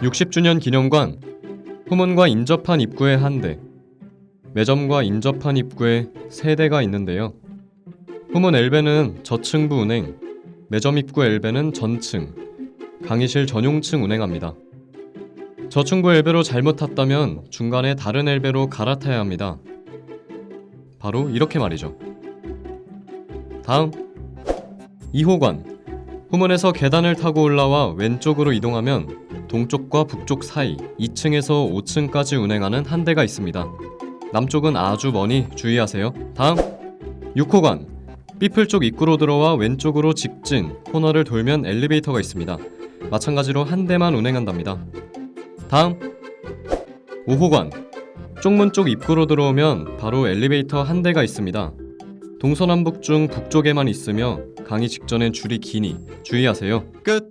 60주년 기념관 후문과 인접한 입구에 한 대, 매점과 인접한 입구에 세 대가 있는데요. 후문 엘베는 저층부 운행, 매점 입구 엘베는 전층, 강의실 전용층 운행합니다. 저층부 엘베로 잘못 탔다면 중간에 다른 엘베로 갈아타야 합니다. 바로 이렇게 말이죠. 다음 2호관 후문에서 계단을 타고 올라와 왼쪽으로 이동하면 동쪽과 북쪽 사이 2층에서 5층까지 운행하는 한 대가 있습니다. 남쪽은 아주 머니 주의하세요. 다음 6호관 삐플 쪽 입구로 들어와 왼쪽으로 직진 코너를 돌면 엘리베이터가 있습니다. 마찬가지로 한 대만 운행한답니다. 다음 5호관 쪽문 쪽 입구로 들어오면 바로 엘리베이터 한 대가 있습니다. 동서남북 중 북쪽에만 있으며 강의 직전엔 줄이 기니 주의하세요. 끝!